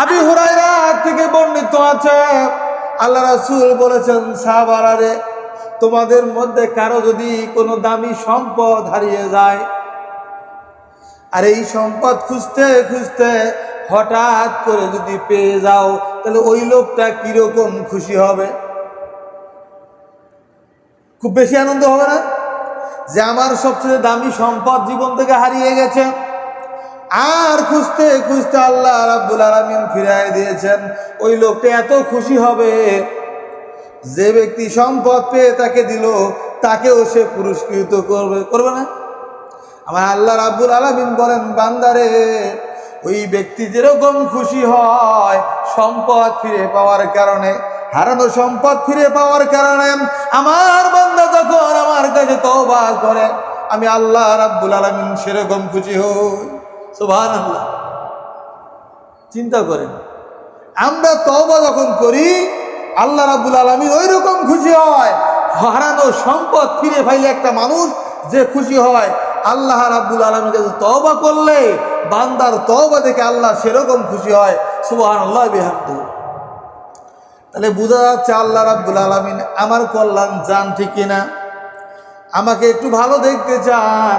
আবি হুরাইরা থেকে বর্ণিত আছে, আল্লাহ রাসুল বলেছেন, সাহাবারে তোমাদের মধ্যে কারও যদি কোনো দামি সম্পদ হারিয়ে যায়, আর এই সম্পদ খুঁজতে খুঁজতে হঠাৎ করে যদি পেয়ে যাও, তাহলে ওই লোকটা কীরকম খুশি হবে? খুব বেশি আনন্দ হবে না? যে আমার সবচেয়ে দামি সম্পদ জীবন থেকে হারিয়ে গেছে। আর খুঁজতে খুঁজতে আল্লাহ রাব্বুল আলামিন ফিরাই দিয়েছেন। ওই লোকটা এত খুশি হবে, যে ব্যক্তি সম্পদ পেয়ে তাকে দিল, তাকেও সে পুরস্কৃত করবে। করবে না? আমার আল্লাহ রাব্বুল আলামিন বলেন, বান্দারে, ওই ব্যক্তি যেরকম খুশি হয় সম্পদ ফিরে পাওয়ার কারণে, হারানো সম্পদ ফিরে পাওয়ার কারণে, আমার বান্দা যখন আমার কাছে তওবা করে, আমি আল্লাহ রাব্বুল আলামিন সেরকম খুশি হই। সুবহানাল্লাহ। চিন্তা করেন। আমরা তওবা যখন করি, আল্লাহ রাব্বুল আলামিন ওই রকম খুশি হয়। হারানো সম্পদ ফিরে পাইলে একটা মানুষ যে খুশি হয়, আল্লাহ রাব্বুল আলমীর কাছে তওবা করলে, বান্দার তবা দেখে আল্লাহ সেরকম খুশি হয়, সুবহানাল্লাহ বিহামদু। তাহলে বোঝা যাচ্ছে আল্লাহ রাব্বুল আলমিন আমার কল্যাণ চান ঠিক কিনা? আমাকে একটু ভালো দেখতে চান,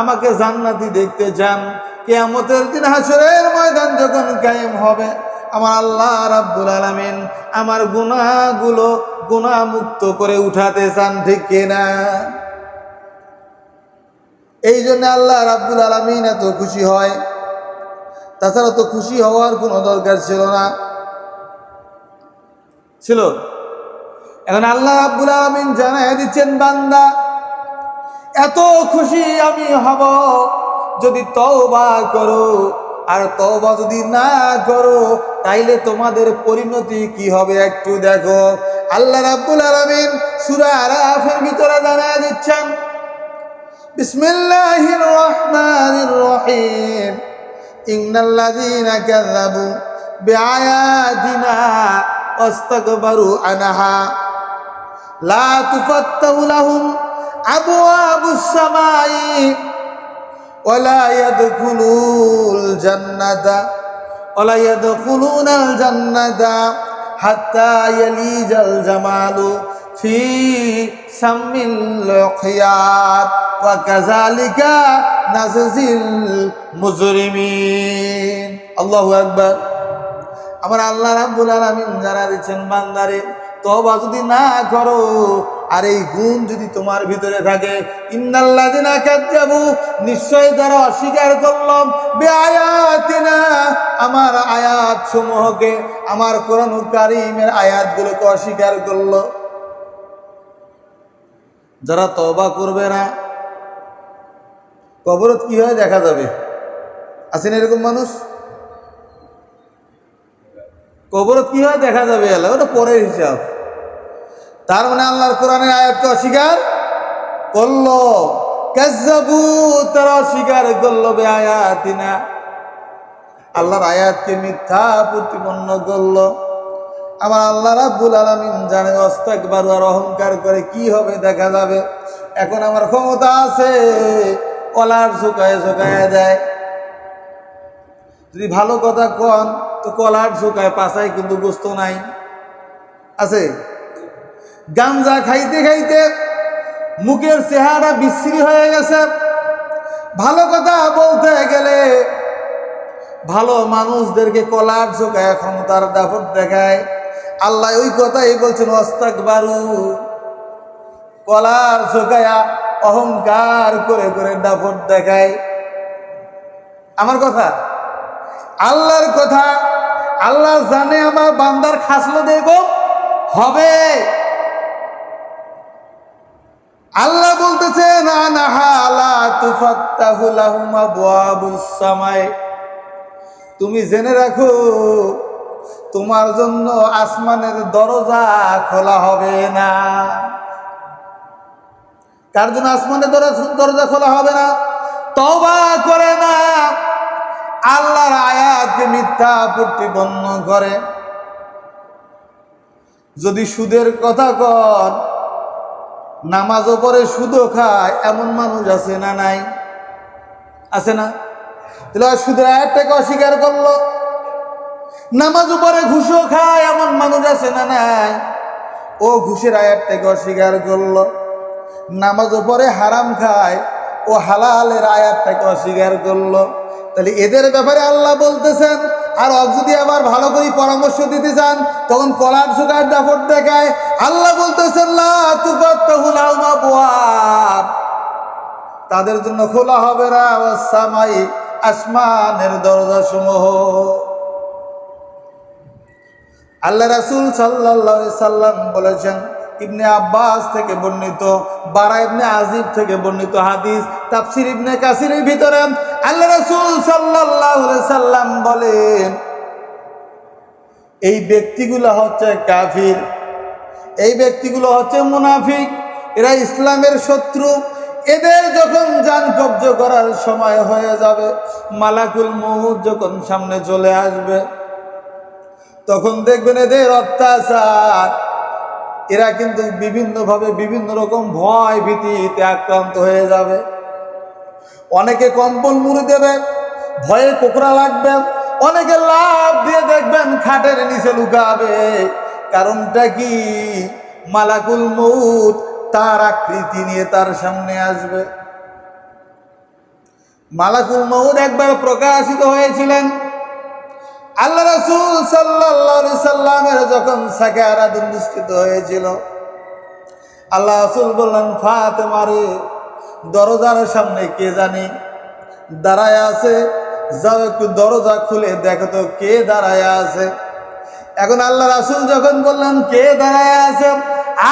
আমাকে জান্নাতি দেখতে চান কেয়ামতের দিন হাসরের ময়দান যখন কায়েম হবে, আমার আল্লাহ রাব্বুল আলামিন আমার গুনাহগুলো গুনাহমুক্ত করে উঠাতে চান, ঠিক কিনা? এই জন্য আল্লাহ রাব্বুল আলামিন এত খুশি হয়। তাছাড়া তো খুশি হওয়ার কোনো দরকার ছিল না। ছিল? এখন আল্লাহ রাব্বুল আলামিন জানাই দিচ্ছেন, বান্দা, এত খুশি আমি হব। যদি তওবা করো, আর তওবা যদি না করো, তাইলে তোমাদের পরিণতি কি হবে একটু দেখো। আল্লাহ রাব্বুল আলামিন সূরা আরাফের ভিতরে জানায় দিচ্ছেন, বিসমিল্লাহির রহমানির রহিম। ইন্নাল্লাযীনা কাযাবু বিআয়াতিনা ওয়াস্তাকবারু আনহা। লা তুফাত্তাহু লাহুম আবওয়াবুস সামাই ولا يدخلوا الجنة ولا يدخلون الجنة حتى يليج الجمال في سم الخياط وكذلك نجزي المجرمين الله أكبر আমার আল্লাহ রাব্বুল আলামিন জানা দিচ্ছেন বান্দারে তবা যদি না করো, আর এই গুণ যদি তোমার ভিতরে থাকে নিশ্চয় যারা অস্বীকার করলাম আমার আয়াত সমূহকে আমার কারীমের আয়াতগুলোকে অস্বীকার করল। যারা তবা করবে না, কবরত কি হয় দেখা যাবে? আছেন এরকম মানুষ? কবরত কি হয় দেখা যাবে আল্লাহ? ওটা পরের হিসাব। তার মানে আল্লাহর কোরআনের আয়াতকে অস্বীকার করল। কাজ্জাবু তারা অস্বীকার করল বে আয়াতিনা আল্লাহর আয়াতকে মিথ্যা প্রতিপন্ন করল। আমার আল্লাহ রাব্বুল আলামিন জানে, অস্তাকবার আর অহংকার করে কি হবে দেখা যাবে। এখন আমার ক্ষমতা আছে, কলার শুকায় শুকায় দেয় যদি ভালো কথা কন, তো কলার শুকায় পাশায় কিন্তু বুঝতো নাই। আছে? গাঞ্জা খাইতে খাইতে মুখের চেহারা বিশ্রী হয়ে গেছে। ভালো কথা বলতে গেলে ভালো মানুষদেরকে কলার চোখায় ক্ষমতার দাপট দেখায়। আল্লাহ ওই কথাই বলছেন অস্তাক বারু কলার চোখায়া অহংকার করে করে দাপট দেখায়। আমার কথা? আল্লাহর কথা, আল্লাহ জানে আমার বান্দার খাসলো দেখো, হবে। আল্লাহ বলতেছে, না না হালা তুফাত্তাহু লাহুম আবওয়াবুস তুমি জেনে রাখো, তোমার জন্য আসমানের দরজা খোলা হবে না। কার জন্য আসমানের দরজা দরজা খোলা হবে না? তবা করে না। আল্লাহর আয়াতকে মিথ্যা প্রতিপন্ন করে। যদি সুদের কথা কর নামাজও পরে সুদও খায়, এমন মানুষ আছে না নাই? আছে না? তাহলে সুদের আয়াতটাকে অস্বীকার করল। নামাজ উপরে ঘুষও খায়, এমন মানুষ আছে না নাই? ও ঘুষের আয়াতটাকে অস্বীকার করল। নামাজ উপরে হারাম খায়, ও হালালের আয়াতটাকে অস্বীকার করল। তাহলে এদের ব্যাপারে আল্লাহ বলতেছেন, আর যদি আবার ভালো করে পরামর্শ দিতে চান, তখন কলার সুগার দাপট দেখায়। আল্লাহ বলতেছেন তাদের জন্য খোলা হবে না সামাই আসমানের দরজা সমূহ আল্লাহ রাসুল সাল্লাহ সাল্লাম বলেছেন ইবনে আব্বাস থেকে বর্ণিত, বারা ইবনে আজিব থেকে বর্ণিত হাদিস, তাফসির ইবনে কাসিরের ভিতরে আল্লাহ রাসুল সাল্লাহ সাল্লাম বলেন, এই ব্যক্তিগুলো হচ্ছে কাফির, এই ব্যক্তিগুলো হচ্ছে মুনাফিক, এরা ইসলামের শত্রু, এদের যখন যান কব্জ করার সময় হয়ে যাবে, মালাকুল মহুদ যখন সামনে চলে আসবে, তখন দেখবেন এদের অত্যাচার এরা কিন্তু বিভিন্নভাবে বিভিন্ন রকম ভয় ভীতিতে আক্রান্ত হয়ে যাবে। অনেকে কম্বল মুড়ি দেবে, ভয়ে কোকড়া লাগবে, অনেকে লাভ দিয়ে দেখবেন খাটের নিচে লুকাবে। কারণটা কি? মালাকুল মৌত তার আকৃতি নিয়ে তার সামনে আসবে। মালাকুল মৌত একবার প্রকাশিত হয়েছিলেন আল্লাহ রসুল সাল্লাহ সাল্লামের যখন সাকারাত অনুষ্ঠিত হয়েছিল, আল্লাহ রসুল বললেন ফাতে মারে দরজার সামনে কে জানি দাঁড়ায় আছে? যাও একটু দরজা খুলে দেখো তো কে দাঁড়ায় আছে। এখন আল্লাহ রাসুল যখন বললেন, কে দাঁড়ায় আছে?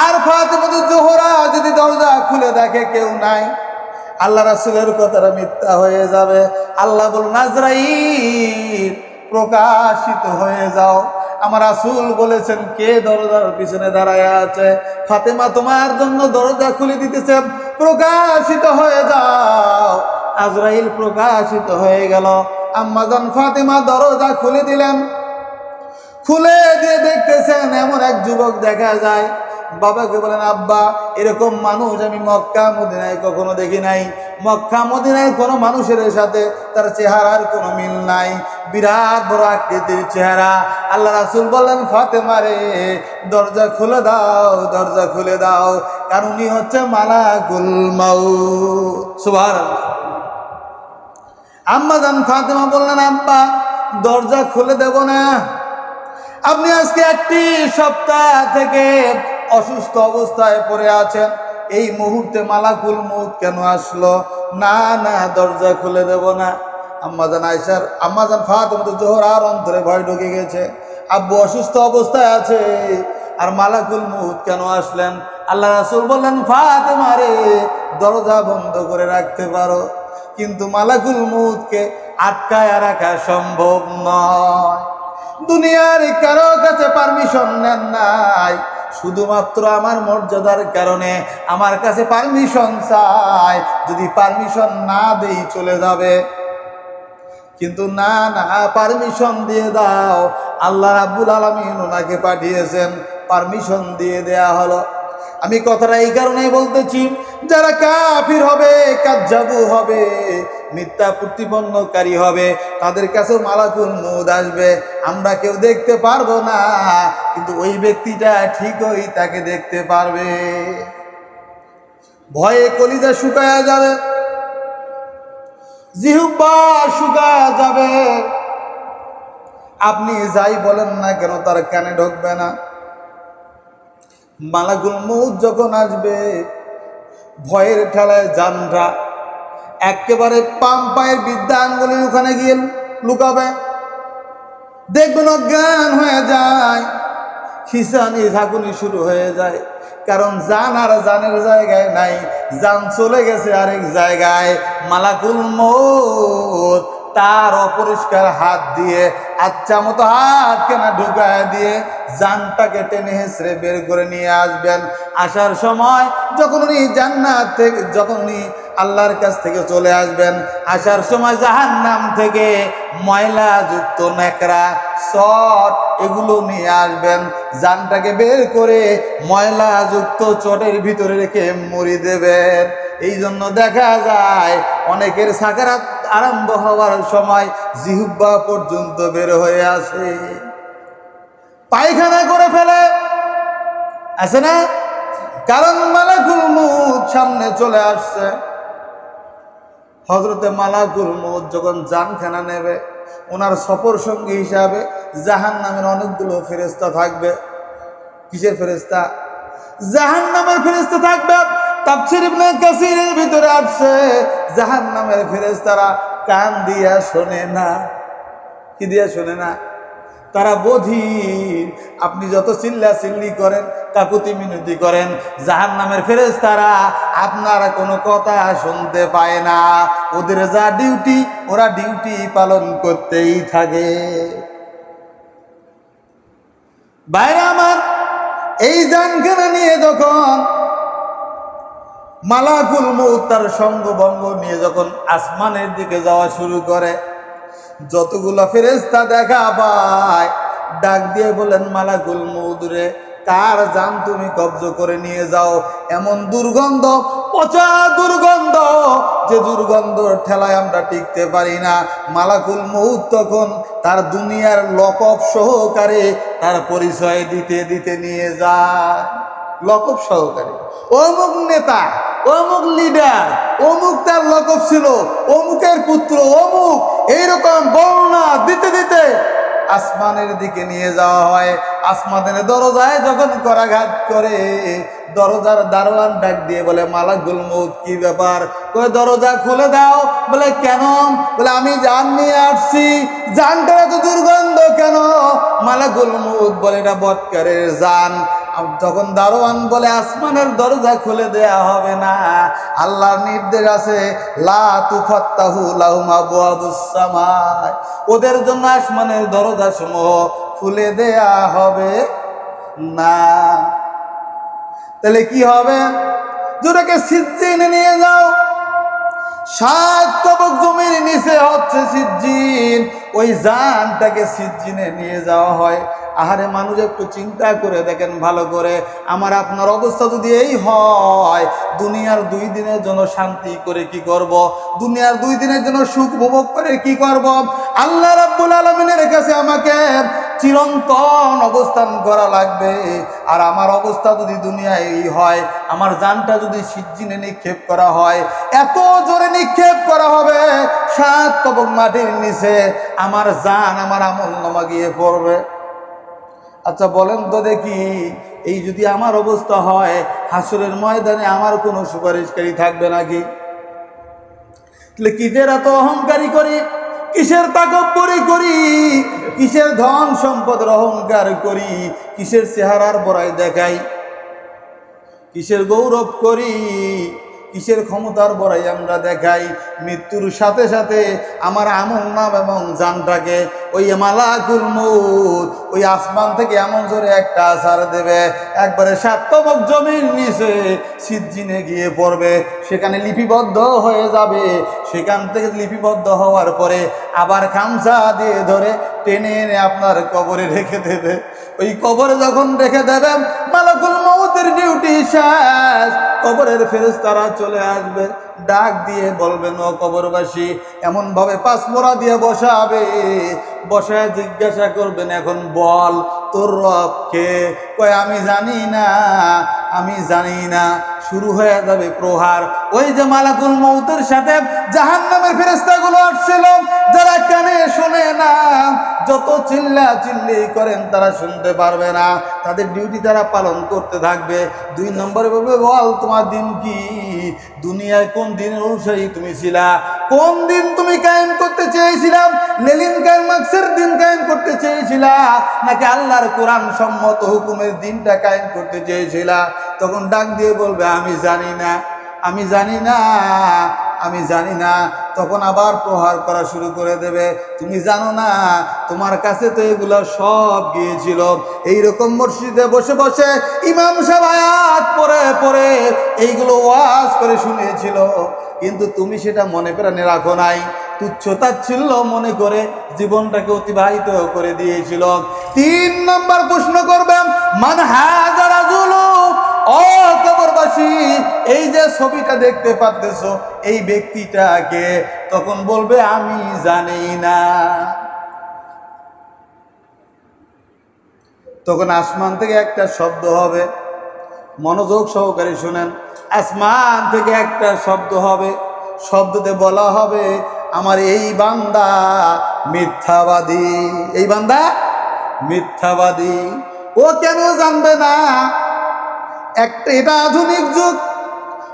আর ফাতেমা জোহরা যদি দরজা খুলে দেখে কেউ নাই, আল্লাহ রাসুলের কথাটা মিথ্যা হয়ে যাবে। আল্লাহ বল নাজরাইল প্রকাশিত হয়ে যাও। আমার আসুল বলেছেন, কে দরজার পিছনে দাঁড়ায় আছে? ফাতেমা তোমার জন্য দরজা খুলে দিতেছে, প্রকাশিত হয়ে যাও। আজরাইল প্রকাশিত হয়ে গেল। আম্মাজান ফাতেমা দরজা খুলে দিলেন। খুলে দিয়ে দেখতেছেন এমন এক যুবক দেখা যায় বাবাকে বলেন, আব্বা, এরকম মানুষ আমি মক্কা, মদিনায় কখনো দেখি নাই। মক্কা, মদিনায় কোনো মানুষের সাথে তার চেহারার কোনো মিল নাই। বিরাট বড় আকৃতির চেহারা। আল্লাহ রাসুল বললেন, ফাতেমা রে, দরজা খুলে দাও, দরজা খুলে দাও। কারণ হচ্ছে মালাকুল মাউ সুভার আম্মা জান ফাতেমা বললেন, আব্বা, দরজা খুলে দেব না। আপনি আজকে একটি সপ্তাহ থেকে অসুস্থ অবস্থায় পড়ে আছেন। এই মুহূর্তে মালাকুল মুখ কেন আসলো? না না, দরজা খুলে দেব না। আম্মাজান আয়সার আম্মাজান ফাতেমা তো জোহর আর অন্তরে ভয় ঢুকে গেছে। আব্বু অসুস্থ অবস্থায় আছে। আর মালাকুল মুহুদ কেন আসলেন? আল্লাহ রাসুল বললেন, ফাতেমা রে, দরজা বন্ধ করে রাখতে পারো। কিন্তু মালাকুল মুহুদকে আটকায় রাখা সম্ভব নয়। দুনিয়ার কারও কাছে পারমিশন নেন নাই। শুধুমাত্র আমার মর্যাদার কারণে আমার কাছে পারমিশন চাই যদি পারমিশন না দেই চলে যাবে। কিন্তু না না পারমিশন দিয়ে দাও। আল্লাহ রাব্বুল আলমিন ওনাকে পাঠিয়েছেন। পারমিশন দিয়ে দেয়া হলো। আমি কথাটা এই কারণেই বলতেছি, যারা কাফির হবে, কাজ্জাবু হবে, মিথ্যা প্রতিপন্নকারী হবে, তাদের কাছেও মালাকুল মুদ আসবে, আমরা কেউ দেখতে পারব না, কিন্তু ওই ব্যক্তিটা ঠিকই তাকে দেখতে পারবে। ভয়ে কলিজা শুকায়া যাবে জিহুব্বা শুকায়া যাবে। আপনি যাই বলেন না কেন, তার কানে ঢুকবে না। মালাকুল মৌত যখন আসবে, ভয়ের ঠেলায় জানরা একেবারে পাম পায়ের বিদ্যা আঙ্গুলির ওখানে গিয়ে লুকাবে। দেখবেন অজ্ঞান হয়ে যায়, খিসানি ঝাঁকুনি শুরু হয়ে যায়। কারণ জান আর জানের জায়গায় নাই, জান চলে গেছে আরেক জায়গায়। মালাকুল মৌত তার অপরিষ্কার হাত দিয়ে আচ্ছা মতো হাত কেনা ঢুকায় দিয়ে জানটাকে টেনে হেসড়ে বের করে নিয়ে আসবেন। আসার সময় যখন উনি জান্নাত থেকে যখন উনি আল্লাহর কাছ থেকে চলে আসবেন, আসার সময় জাহান নাম থেকে ময়লা যুক্ত ন্যাকড়া, চট এগুলো নিয়ে আসবেন। জানটাকে বের করে ময়লা যুক্ত চটের ভিতরে রেখে মুড়ি দেবেন। এই জন্য দেখা যায় অনেকের সাকারাত আরম্ভ হওয়ার সময় জিহুব্বা পর্যন্ত বের হয়ে আসে। পায়খানা করে ফেলে। আছে না? কারণ মালাকুল মুদ সামনে চলে আসছে। হজরতে মালাকুল মুদ যখন জানখানা নেবে, ওনার সফর সঙ্গী হিসাবে জাহান নামের অনেকগুলো ফেরেস্তা থাকবে। কিসের ফেরেস্তা জাহান নামের ফেরেস্তা থাকবে। তাফসির ইবনে কাসিরের ভিতরে আসছে জাহান নামের ফেরেস্তারা কান দিয়া শোনে না। কি দিয়া শোনে না? তারা বধির। আপনি যত চিল্লা চিল্লি করেন, কাকুতি মিনতি করেন জাহান নামের ফেরেজ তারা আপনার কোনো কথা শুনতে পায় না। ওদের যা ডিউটি, ওরা ডিউটি পালন করতেই থাকে। বাইরে আমার, এই জানখানা নিয়ে যখন মালাকুল মৌত তার সঙ্গভঙ্গ নিয়ে যখন আসমানের দিকে যাওয়া শুরু করে, যতগুলো ফেরেস্তা দেখা পায়, ডাক দিয়ে বলেন, মালাকুল মৌদুরে কার জান তুমি কব্জ করে নিয়ে যাও? এমন দুর্গন্ধ, পচা দুর্গন্ধ, যে দুর্গন্ধ ঠেলায় আমরা টিকতে পারি না। মালাকুল মৌত তখন তার দুনিয়ার লকব সহকারে তার পরিচয় দিতে দিতে নিয়ে যায়। লকব সহকারে। অমুক নেতা অমুক লিডার অমুক তার লকব ছিল, অমুকের পুত্র অমুক, এইরকম বর্ণনা দিতে দিতে আসমানের দিকে নিয়ে যাওয়া হয়। আসমানের দরজায় যখন করাঘাত করে, দরজার দারোয়ান ডাক দিয়ে বলে, মালাকুল মৌত কি ব্যাপার? কই দরজা খুলে দাও। বলে, কেন? বলে, আমি জান নিয়ে আসছি। জানটা এত দুর্গন্ধ কেন? মালাকুল মৌত বলে, এটা বৎকারের জান তখন দারোয়ান বলে, আসমানের দরজা খুলে দেয়া হবে না। আল্লাহর নির্দেশ আছে ওদের জন্য আসমানের দরজা সমূহ খুলে দেয়া হবে না। তাহলে কি হবে? দুটাকে সিজ্জিনে নিয়ে যাও সাত জমির নিচে হচ্ছে সিজ্জিন ওই জানটাকে সিজ্জিনে নিয়ে যাওয়া হয়। আহারে মানুষ একটু চিন্তা করে দেখেন ভালো করে, আমার আপনার অবস্থা যদি এই হয়, দুনিয়ার দুই দিনের জন্য শান্তি করে কি করব? দুনিয়ার দুই দিনের জন্য সুখ উপভোগ করে কি করব? আল্লাহ রাব্বুল আলমিনের কাছে আমাকে চিরন্তন অবস্থান করা লাগবে। আর আমার অবস্থা যদি দুনিয়ায় এই হয়, আমার জানটা যদি সিজ্জিনে নিক্ষেপ করা হয়, এত জোরে নিক্ষেপ করা হবে, সাত তবক মাটির নিচে আমার জান, আমার আমল নামা গিয়ে পড়বে। আচ্ছা বলেন তো দেখি, এই যদি আমার অবস্থা হয়, হাসুরের ময়দানে আমার কোনো সুপারিশকারী থাকবে নাকি? তাহলে কিসের এত অহংকারী করি? কিসের তাকব্বরি করি? কিসের ধন সম্পদের অহংকার করি? কিসের চেহারার বড়াই দেখাই? কিসের গৌরব করি? কিসের ক্ষমতার বড়াই আমরা দেখাই? মৃত্যুর সাথে সাথে আমার আমল নাম এবং জানটাকে ওই মালাকুল মৌত ওই আসমান থেকে এমন জোরে একটা আসার দেবে। একবারে সাতমক জমির নিচে সিজ্জিনে গিয়ে পড়বে। সেখানে লিপিবদ্ধ হয়ে যাবে। সেখান থেকে লিপিবদ্ধ হওয়ার পরে আবার খামসা দিয়ে ধরে টেনে এনে আপনার কবরে রেখে দেবে। ওই কবর যখন রেখে দেবেন মালাকুল মৌতের ডিউটি শেষ কবরের ফেরেস্তারা চলে আসবে। ডাক দিয়ে বলবেন ও কবরবাসী এমন ভাবে পাঁচ দিয়ে বসাবে। বসায় জিজ্ঞাসা করবেন, এখন বল, তোর রব কে? কয়, আমি জানি না, আমি জানি না। শুরু হয়ে যাবে প্রহার। ওই যে মালাকুল মৌতের সাথে জাহান নামের ফেরেস্তাগুলো আসছিল, যারা কানে শোনে না, যত চিল্লা চিল্লি করেন তারা শুনতে পারবে না। তাদের ডিউটি তারা পালন করতে থাকবে। দুই নম্বরে বলবে, বল, তোমার দিন কি? দুনিয়ায় কোন দিনের অনুসারী তুমি ছিলা? কোন দিন তুমি কায়েম করতে চেয়েছিলাম? লেলিন কায়েম মাক্সের দিন কায়েম করতে চেয়েছিলা? নাকি আল্লাহর কোরআন সম্মত হুকুমের দিনটা কায়েম করতে চেয়েছিলা? তখন ডাক দিয়ে বলবে, আমি জানি না, আমি জানি না, আমি জানি না। তখন আবার প্রহার করা শুরু করে দেবে। তুমি জানো না, তোমার কাছে তো এগুলো সব গিয়েছিল। এইরকম মসজিদে বসে বসে ইমাম সাহেব আয়াত পরে পরে এইগুলো ওয়াজ করে শুনিয়েছিল। কিন্তু তুমি সেটা মনে প্রাণে রাখো নাই। তুচ্ছতা ছিল মনে করে জীবনটাকে অতিবাহিত করে দিয়েছিল। তিন নম্বর প্রশ্ন করবেন মান হাজারা জুলুক ও কবরবাসী, এই যে ছবিটা দেখতে পাচ্তেছ এই ব্যক্তিটাকে তখন বলবে, আমি জানি না। তখন আসমান থেকে একটা শব্দ হবে। মনোযোগ সহকারে শুনেন, আসমান থেকে একটা শব্দ হবে। শব্দতে বলা হবে, আমার এই বান্দা মিথ্যাবাদী। এই বান্দা মিথ্যাবাদী। ও কেন জানবে না? একটা এটা আধুনিক যুগ,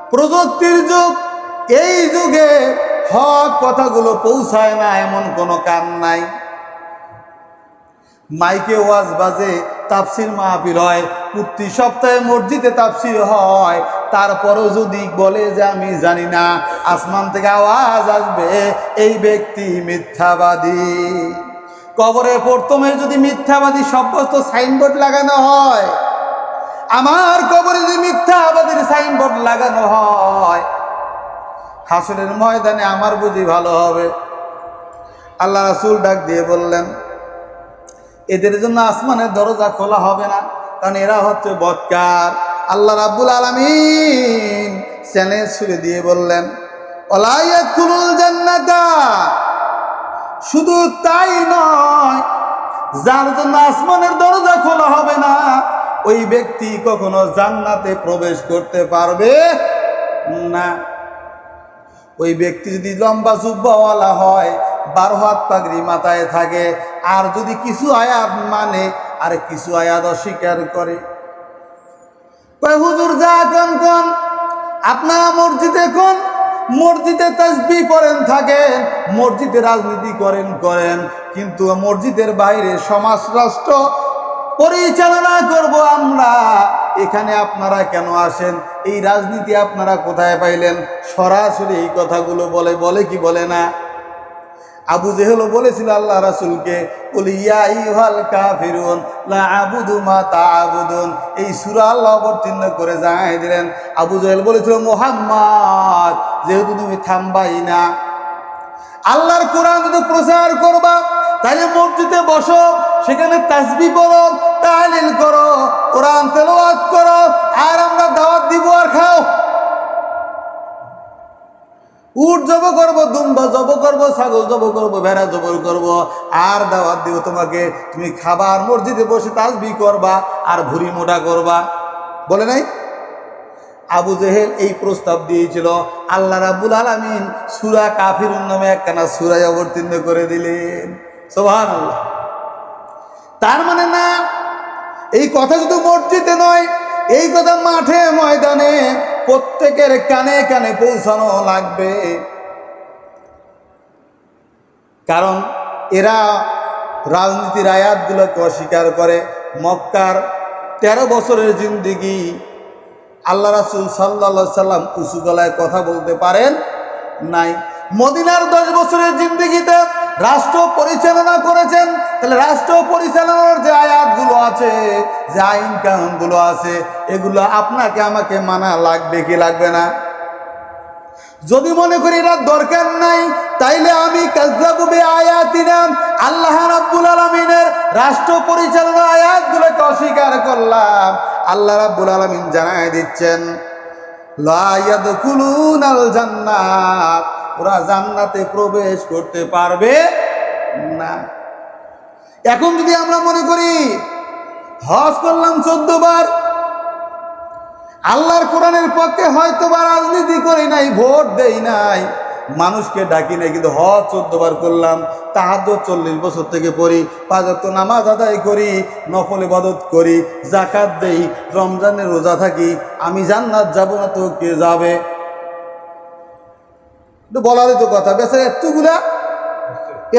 প্রযুক্তির যুগ, এই যুগে হক কথাগুলো পৌঁছায় না, এমন কোনো কান নাই। মাইকে ওয়াজ বাজে, তাফসির মাহফিল হয়, প্রতি সপ্তাহে মসজিদে তাফসির হয়, তারপরও যদি বলে যে আমি জানি না, আসমান থেকে আওয়াজ আসবে, এই ব্যক্তি মিথ্যাবাদী। কবরে প্রথমে যদি মিথ্যাবাদী সাব্যস্ত সাইনবোর্ড লাগানো হয় আমার কবরে যদি মিথ্যাবাদীর সাইনবোর্ড লাগানো হয় হাসনের ময়দানে আমার বুঝি ভালো হবে। আল্লাহ রাসুল ডাক দিয়ে বললেন, এদের জন্য আসমানের দরজা খোলা হবে না, কারণ এরা হচ্ছে বৎকার। আল্লাহ রাব্বুল আলমিন চ্যালেঞ্জ ছুড়ে দিয়ে বললেন শুধু তাই নয়, যার জন্য আসমানের দরজা খোলা হবে না ওই ব্যক্তি কখনো জান্নাতে প্রবেশ করতে পারবে না। ওই ব্যক্তি যদি লম্বা জুব্বাওয়ালা হয়, বারো হাত পাগড়ি মাথায় থাকে, আর যদি কিছু আয়াত মানে আর কিছু আয়াত অস্বীকার করে। হুজুর, যা কন কন? আপনারা মসজিদে কোন? মসজিদে তাসবি করেন থাকেন। মসজিদে রাজনীতি করেন করেন। কিন্তু মসজিদের বাইরে সমাজ রাষ্ট্র পরিচালনা করব আমরা। এখানে আপনারা কেন আসেন? এই রাজনীতি আপনারা কোথায় পাইলেন? সরাসরি এই কথাগুলো বলে বলে কি বলে না? আবু জেহেল বলেছিল আল্লাহ রাসুলকে এই সূরা আল্লাহ অবতীর্ণ করে জানাই দিলেন। আবু জেহেল বলেছিল, মোহাম্মদ, যেহেতু তুমি থামবাই না আল্লাহর কোরআন যদি প্রচার করবা, তাহলে মসজিদে বসো, সেখানে তাসবি করো তাহলিল করো, কোরআন তেলাওয়াত করো, আর আমরা দাওয়াত দিব আর খাও। উট জব করব, দুম্বা জব করব, ছাগল জব করব, ভেড়া জবর করব, আর দাওয়াত দিব তোমাকে। তুমি খাবার মসজিদে বসে তাসবি করবা, আর ভুরি মোটা করবা। বলে নাই? আবু জেহেল এই প্রস্তাব দিয়েছিল। আল্লাহ রাবুল আলমিন সুরা কাফির নামে একখানা সুরায় অবতীর্ণ করে দিলেন। সোহান তার মানে না, এই কথা শুধু মসজিদে নয়, এই কথা মাঠে, ময়দানে প্রত্যেকের কানে কানে পৌঁছানো লাগবে। কারণ এরা রাজনীতির আয়াতগুলোকে অস্বীকার করে। মক্কার তেরো বছরের জিন্দিগি আল্লাহ রাসুল সাল্লা সাল্লাম উঁচু গলায় কথা বলতে পারেন নাই। মদিনার দশ বছরের জিন্দিগিতে রাষ্ট্র পরিচালনা করেছেন। তাহলে রাষ্ট্র পরিচালনার যে আয়াতগুলো আছে, যে আইন কানুনগুলো আছে, এগুলো আপনাকে আমাকে মানা লাগবে কি লাগবে না? যদি মনে করি এটা দরকার নাই তাইলে আমি কাজলাবুবে আয়াতিনা আল্লাহ রাব্বুল আলমিনের রাষ্ট্র পরিচালনা আয়াতগুলোকে অস্বীকার করলাম। আল্লাহ রাব্বুল আলমিন জানাই দিচ্ছেন জান্নাত, ওরা জান্নাতে প্রবেশ করতে পারবে না। এখন যদি আমরা মনে করি, হজ করলাম চোদ্দ বার, আল্লাহর কোরআনের পক্ষে হয়তো বা রাজনীতি করি নাই, ভোট দেই নাই মানুষকে ডাকি নাই, কিন্তু হজ চোদ্দ বার করলাম তাহাদ চল্লিশ বছর থেকে পড়ি পাঁচত্ব নামাজ আদায় করি, নফল ইবাদত করি জাকাত দেই রমজানে রোজা থাকি, আমি জান্নাত যাব না তো কে যাবে? বলারই তো কথা, বেচারা এতগুলা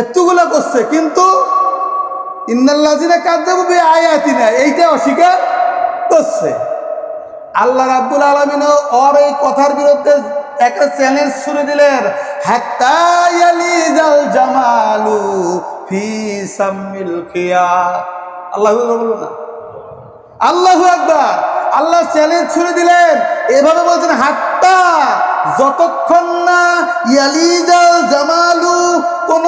এতগুলা করছে, কিন্তু ইন্নাল্লাজিনা কাজ যাব আয়াতি না এইটা অস্বীকার করছে। আল্লাহ রাব্বুল আলমিন ওর এই কথার বিরুদ্ধে একটা চ্যালেঞ্জ শুরু দিলেন। হাত্তায়ালি জামালু ফি আল্লাহ আল্লাহু চ্যালেঞ্জ দিলেন। এভাবে বলছেন, হাত্তা যতক্ষণ না জামালু কোন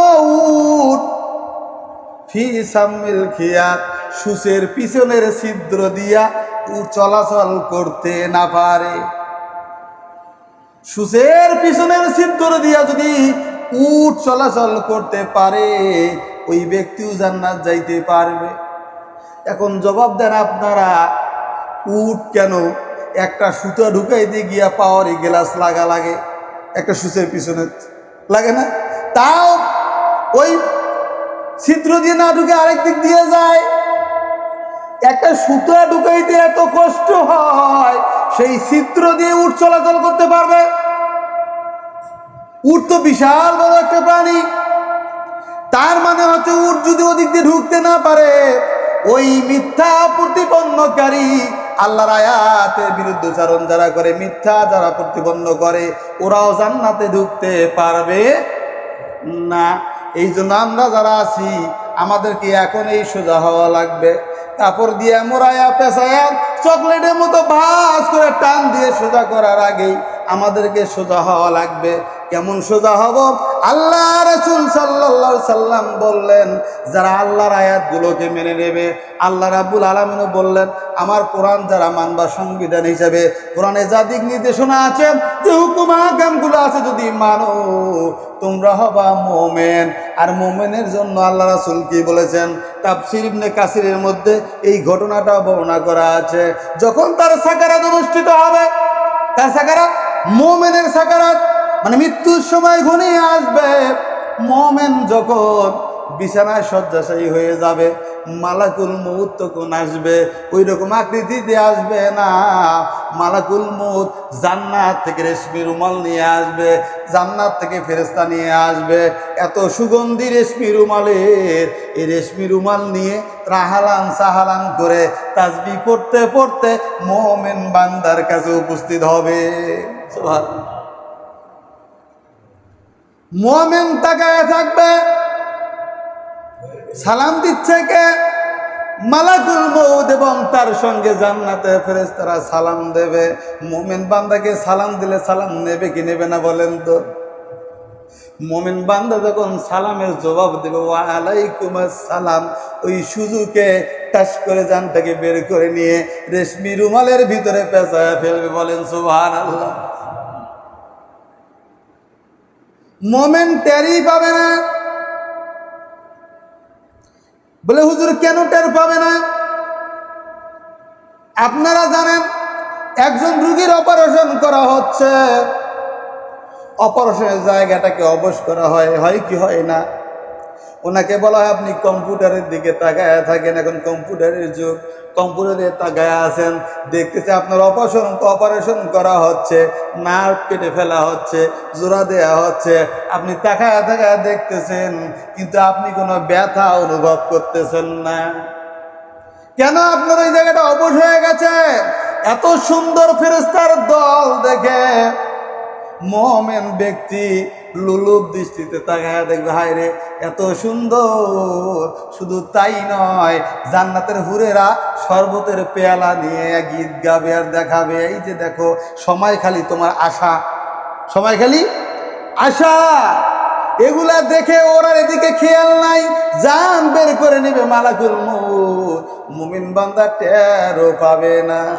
ফি সুসের পিছনের ছিদ্র দিয়া চলাচল করতে না পারে। সুসের পিছনের ছিদ্র দিয়া যদি উট চলাচল করতে পারে, ওই ব্যক্তিও জান্নাত যাইতে পারবে। এখন জবাব দেন আপনারা, উট কেন একটা সুতো ঢুকাইতে গিয়া পাওয়ারি গ্লাস লাগা লাগে? একটা সুচের পিছনে লাগে না? তাও ওই ছিদ্র দিয়ে না ঢুকে আরেক দিক দিয়ে যায়। একটা সুতো ঢুকাইতে এত কষ্ট হয় সেই ছিদ্র দিয়ে উট চলাচল করতে পারবে। উট তো বিশাল বড় একটা প্রাণী। তার মানে হচ্ছে উট যদি ওদিক দিয়ে ঢুকতে না পারে, ওই মিথ্যা প্রতিপন্নকারী আল্লাহর আয়াতের বিরুদ্ধচারণ যারা করে, মিথ্যা যারা প্রতিপন্ন করে, ওরাও জান্নাতে ঢুকতে পারবে না। এই জন্য আমরা যারা আছি, আমাদেরকে এখন এই সোজা হওয়া লাগবে। কাপড় দিয়ে মোড়ায়া পেঁচায়া চকলেটের মতো ভাস করে টান দিয়ে সোজা করার আগেই আমাদেরকে সোজা হওয়া লাগবে। কেমন সোজা হব? আল্লাহ রসুল সাল্লাহ সাল্লাম বললেন, যারা আল্লাহর আয়াতগুলোকে মেনে নেবে, আল্লাহ রাব্বুল আলমিনও বললেন, আমার কোরআন যারা মানবা সংবিধান হিসাবে, কোরআনে যা দিক নির্দেশনা আছে, যে হুকুম আছে যদি মানো, তোমরা হবা মোমেন। আর মোমেনের জন্য আল্লাহ রাসুল কি বলেছেন? তাফসির ইবনে কাসিরের মধ্যে এই ঘটনাটা বর্ণনা করা আছে। যখন তার সাকারাত অনুষ্ঠিত হবে, তার সাকারাত মোমেনের সাকারাত মানে মৃত্যুর সময় ঘনিয়ে আসবে। মোমেন যখন বিছানায় শয্যাশায়ী হয়ে যাবে, মালাকুল মৌত তখন আসবে ওই রকম আকৃতিতে আসবে না। মালাকুল মৌত জান্নাত থেকে রেশমি রুমাল নিয়ে আসবে, জান্নাত থেকে ফেরেস্তা নিয়ে আসবে। এত সুগন্ধি রেশমি রুমালের। এই রেশমি রুমাল নিয়ে রাহালান সাহালান করে তাজবি পড়তে পড়তে মোমেন বান্দার কাছে উপস্থিত হবে। মোমেন তাকায় থাকবে। সালাম দিচ্ছে কে? মালাকুল মৌদ এবং তার সঙ্গে জান্নাতে ফেরেশতারা সালাম দেবে। মোমেন বান্দাকে সালাম দিলে সালাম নেবে কি নেবে না বলেন তো? মোমেন বান্দা যখন সালামের জবাব দেবে ওয়া আলাইকুম সালাম ওই সুজুকে টাস করে জানটাকে বের করে নিয়ে রেশমি রুমালের ভিতরে পেঁচায় ফেলবে বলেন সুবহান আল্লাহ মোমেন টেরই পাবে না। বলে হুজুর, কেন টের পাবে না? আপনারা জানেন, একজন রুগীর অপারেশন করা হচ্ছে। অপারেশনের জায়গাটাকে অবশ করা হয় হয় কি হয় না? ওনাকে বলা হয়, আপনি কম্পিউটারের দিকে তাকায় থাকেন এখন, কম্পিউটারের যুগ। কম্পিউটারে তাকায় আছেন, দেখতেছে আপনার অপারেশন অপারেশন করা হচ্ছে নার্ভ কেটে ফেলা হচ্ছে, জোড়া দেয়া হচ্ছে। আপনি তাকায় তাকায় দেখতেছেন, কিন্তু আপনি কোনো ব্যথা অনুভব করতেছেন না। কেন আপনার ওই জায়গাটা অবশ হয়ে গেছে? এত সুন্দর ফেরেস্তার দল দেখে মোমেন ব্যক্তি লুলুপ দৃষ্টিতে তাকায় দেখবে, হায় রে, এত সুন্দর। শুধু তাই নয়, জান্নাতের হুরেরা শরবতের পেয়ালা নিয়ে গীত গাবে আর দেখাবে। এই যে দেখো, সময় খালি তোমার আশা। সময় খালি আশা। এগুলা দেখে ওরা এদিকে খেয়াল নাই। জান বের করে নেবে মালাকুল মুমিন বান্দা টেরও পাবে না।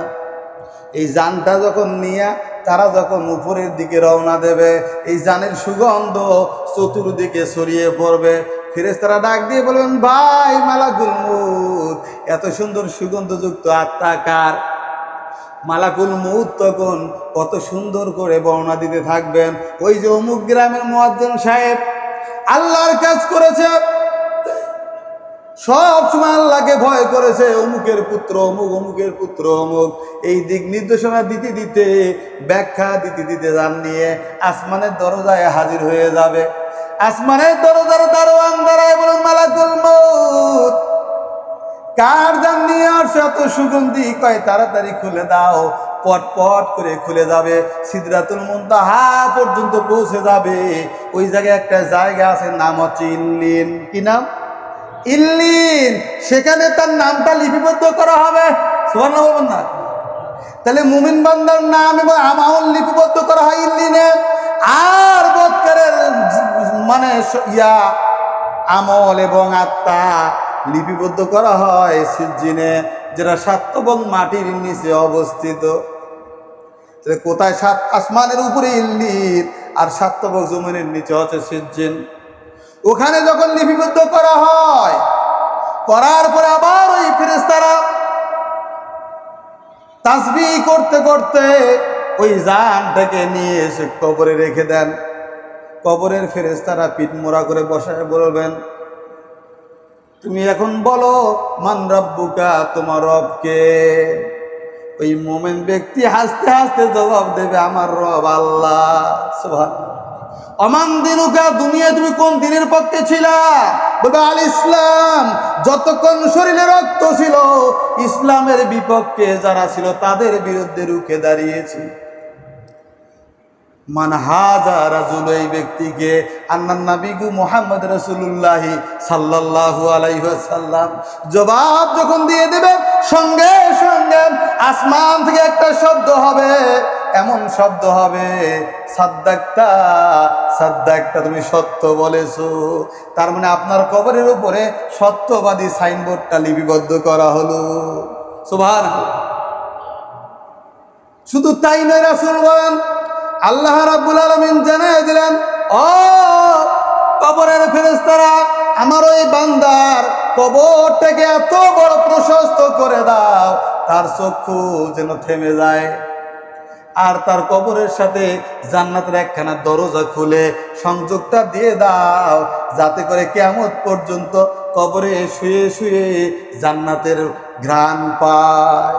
এই জানটা যখন নিয়ে তারা যখন উপরের দিকে রওনা দেবে, এই জানের সুগন্ধ চতুর্দিকে ছড়িয়ে পড়বে। ফেরেস্তারা ডাক দিয়ে বলবেন, ভাই মালাকুল মুত এত সুন্দর সুগন্ধযুক্ত আত্মাকার মালাকুল মৌত তখন কত সুন্দর করে বর্ণনা দিতে থাকবেন। ওই যে অমুক গ্রামের মোয়াজ্জেন সাহেব আল্লাহর কাজ করেছে। সব সময় আল্লাহকে ভয় করেছে, অমুকের পুত্র, অমুক, অমুকের পুত্র, অমুক। এই দিক নির্দেশনা দিতে দিতে, ব্যাখ্যা দিতে দিতে যান নিয়ে আসমানের দরজায় হাজির হয়ে যাবে। আসমানের দরজার দারোয়ান দাঁড়ায় বলুন, মালাকুল মৌত কার দাম নিয়ে আসছে এত সুগন্ধি? কয়, তাড়াতাড়ি খুলে দাও। পট পট করে খুলে যাবে। সিদ্ধাতুল মুন্তাহা পর্যন্ত পৌঁছে যাবে। ওই জায়গায় একটা জায়গা আছে, নাম হচ্ছে ইল্লিন কি নাম? ইল্লিন, সেখানে তার নামটা লিপিবদ্ধ করা হবে। সুবর্ণ না। তাহলে মুমিন বান্দার নাম এবং আমাউল লিপিবদ্ধ করা হয় ইল্লিনে। আর বৎকারের মানে ইয়া, আমল এবং আত্মা লিপিবদ্ধ করা হয় সিজিনে যেটা সাত্যবং মাটির নিচে অবস্থিত। কোথায় সাত? আসমানের উপরে ইল্লিন, আর সাত্যবক জমিনের নিচে হচ্ছে সিজিন ওখানে যখন লিপিবদ্ধ করা হয়, করার পরে আবার ওই ফেরেস্তারা তাসবি করতে করতে ওই জানটাকে নিয়ে এসে কবরে রেখে দেন। কবরের ফেরেস্তারা পিঠ মোড়া করে বসায় বলবেন, তুমি এখন বলো, মান রব্বুকা, তোমার রবকে? ওই মোমেন ব্যক্তি হাসতে হাসতে জবাব দেবে, আমার রব আল্লাহ। সুবহানাল্লাহ। অমান তুমি কোন দিনের পক্ষে আল ইসলাম, যতক্ষণ শরীরে রক্ত ছিল, ইসলামের বিপক্ষে যারা ছিল তাদের বিরুদ্ধে রুখে দাঁড়িয়েছি। এই ব্যক্তিকে মোহাম্মদ রসুল্লাহ সাল্লাল্লাহু আলাইহি সাল্লাম জবাব যখন দিয়ে দেবে, সঙ্গে সঙ্গে আসমান থেকে একটা শব্দ হবে। এমন শব্দ হবে, সাদ্দাক্তা সাদ্দাক্তা তুমি সত্য বলেছ। তার মানে আপনার কবরের উপরে সত্যবাদী সাইনবোর্ডটা লিপিবদ্ধ করা হলো। সুভান শুধু তাই নয়, রাসুল বলেন, আল্লাহ রাব্বুল আলমিন জানিয়ে দিলেন, ও কবরের ফেরেস্তারা আমার ওই বান্দার কবরটাকে এত বড় প্রশস্ত করে দাও, তার চক্ষু যেন থেমে যায়। আর তার কবরের সাথে জান্নাতের একখানা দরজা খুলে সংযোগটা দিয়ে দাও, যাতে করে কেমন পর্যন্ত কবরে শুয়ে শুয়ে জান্নাতের ঘ্রাণ পায়।